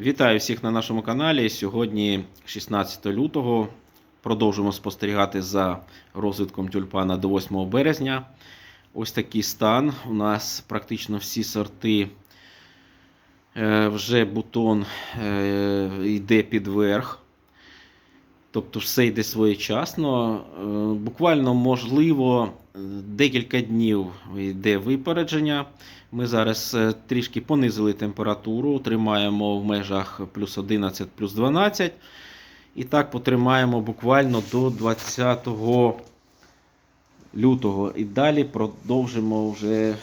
Вітаю всіх на нашому каналі. Сьогодні 16 лютого. Продовжуємо спостерігати за розвитком тюльпана до 8 березня. Ось такий стан. У нас практично всі сорти е, вже бутон е, йде під верх. Тобто все йде своєчасно. Е, Буквально можливо декілька днів йде випередження. Ми зараз е, трішки понизили температуру, тримаємо в межах плюс 11, плюс 12. І так потримаємо буквально до 20 лютого. І далі продовжимо вже е,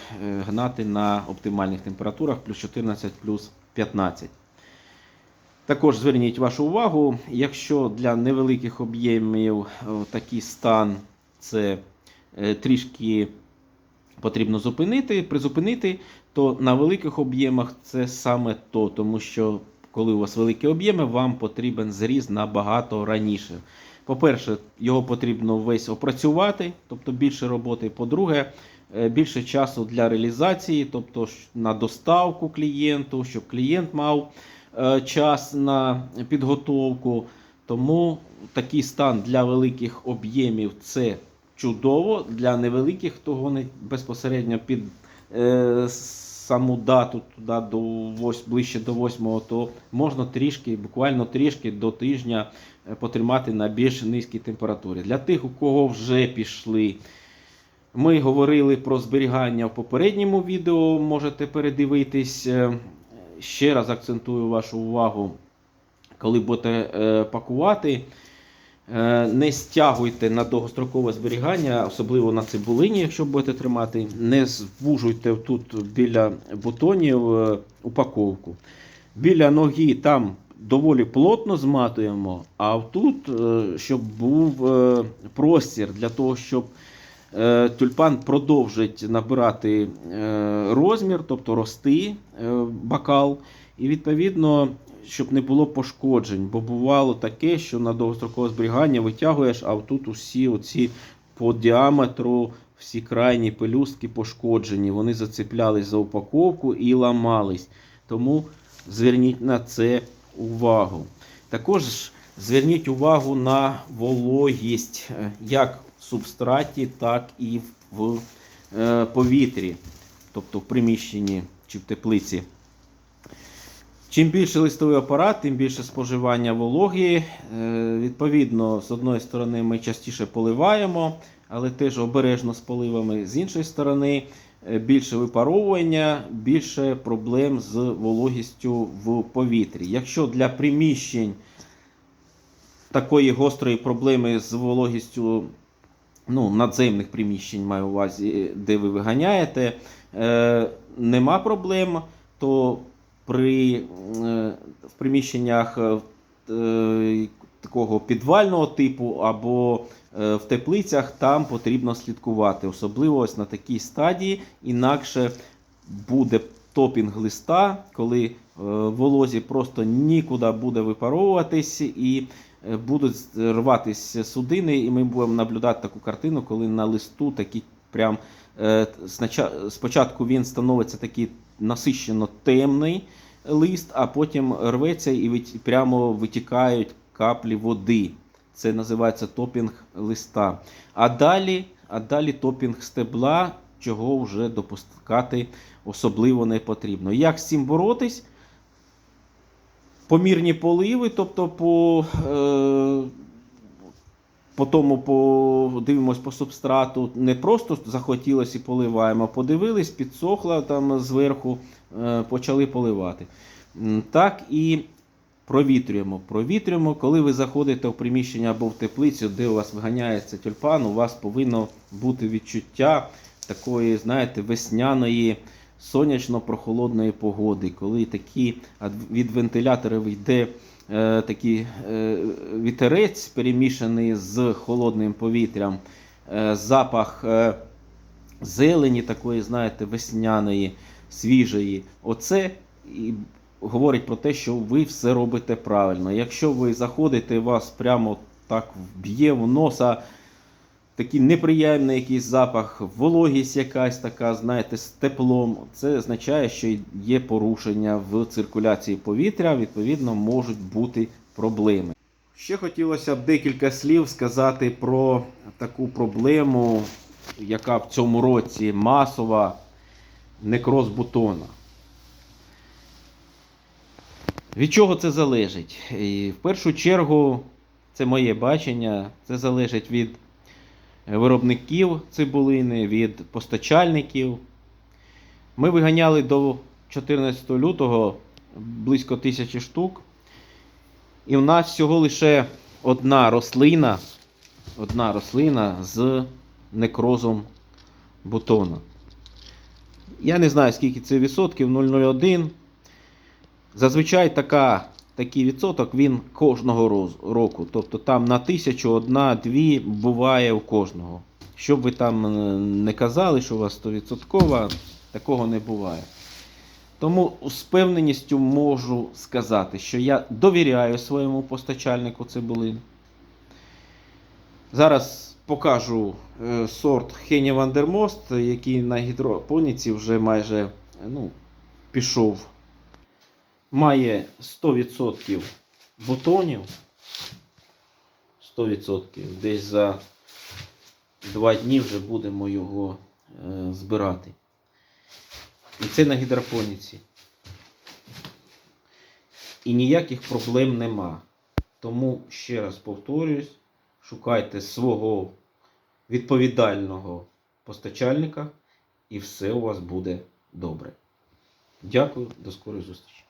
гнати на оптимальних температурах плюс 14, плюс 15. Також зверніть вашу увагу, якщо для невеликих об'ємів е, такий стан це трішки потрібно зупинити, призупинити, то на великих об'ємах це саме то, тому що коли у вас великі об'єми, вам потрібен зріз набагато раніше. По-перше, його потрібно весь опрацювати, тобто більше роботи. По-друге, е, більше часу для реалізації, тобто на доставку клієнту, щоб клієнт мав е, час на підготовку. Тому такий стан для великих об'ємів це чудово. Для невеликих, хто гонить безпосередньо під е, саму дату туди до вось, ближче до 8, то можна трішки, буквально трішки до тижня е, потримати на більш низькій температурі. Для тих, у кого вже пішли. Ми говорили про зберігання в попередньому відео, можете передивитись. Е, Ще раз акцентую вашу увагу, коли будете е, пакувати. Е, Не стягуйте на довгострокове зберігання, особливо на цибулині, якщо будете тримати. Не звужуйте тут біля бутонів е, упаковку. Біля ноги там доволі плотно зматуємо, а тут, е, щоб був простір для того, щоб тюльпан продовжить набирати розмір, тобто рости бакал. І відповідно, щоб не було пошкоджень, бо бувало таке, що на довгострокове зберігання витягуєш, а тут усі оці по діаметру всі крайні пелюстки пошкоджені, вони зацеплялись за упаковку і ламались. Тому зверніть на це увагу. Також зверніть увагу на вологість е, як в субстраті, так і в е, повітрі, тобто в приміщенні чи в теплиці. Чим більше листовий апарат, тим більше споживання вологи. Е, Відповідно, з одної сторони, ми частіше поливаємо, але теж обережно з поливами. З іншої сторони, е, більше випаровування, більше проблем з вологістю в повітрі. Якщо для приміщень такої гострої проблеми з вологістю ну, надземних приміщень, маю увазі, де ви виганяєте, е, нема проблем, то при е, в приміщеннях е, е, такого підвального типу або в теплицях там потрібно слідкувати, особливо ось на такій стадії, інакше буде топінг листа, коли волозі просто нікуди буде випаровуватись і будуть рватися судини, і ми будемо наблюдати таку картину, коли на листу такі прям спочатку він становиться такий насищено темний лист, а потім рветься і прямо витікають каплі води. Це називається топінг листа. А далі, а далі топінг стебла, чого вже допускати особливо не потрібно. Як з цим боротись? Помірні поливи, тобто по, е, по тому по, субстрату, не просто захотілося і поливаємо, подивились, підсохло там зверху, е, почали поливати. Так і провітрюємо. Провітрюємо, коли ви заходите в приміщення або в теплицю, де у вас виганяється тюльпан, у вас повинно бути відчуття такої, знаєте, весняної сонячно-прохолодної погоди, коли такі від вентиляторів йде такий е, вітерець, перемішаний з холодним повітрям, е, запах е, зелені, такої, знаєте, весняної, свіжої. Оце і говорить про те, що ви все робите правильно. Якщо ви заходите, вас прямо так вб'є в носа такий неприємний якийсь запах, вологість якась така, знаєте, з теплом. Це означає, що є порушення в циркуляції повітря, відповідно, можуть бути проблеми. Ще хотілося б декілька слів сказати про таку проблему, яка в цьому році масова некроз бутона. Від чого це залежить? І в першу чергу, це моє бачення, це залежить від виробників цибулини, від постачальників. Ми виганяли до 14 лютого близько тисячі штук. І в нас всього лише одна рослина, одна рослина з некрозом бутона. Я не знаю, скільки це відсотків, 0,01. Зазвичай така, такий відсоток він кожного року. Тобто там на тисячу, одна-дві буває у кожного. Щоб ви там е, не казали, що у вас 100%, такого не буває. Тому з певненістю можу сказати, що я довіряю своєму постачальнику цибулин. Зараз покажу е, сорт Хені Вандермост, який на гідропоніці вже майже ну, пішов. Має 100% бутонів. 100%. Десь за 2 дні вже будемо його е, збирати. І це на гідропоніці. І ніяких проблем нема. Тому ще раз повторюсь, шукайте свого відповідального постачальника, і все у вас буде добре. Дякую, до скорої зустрічі.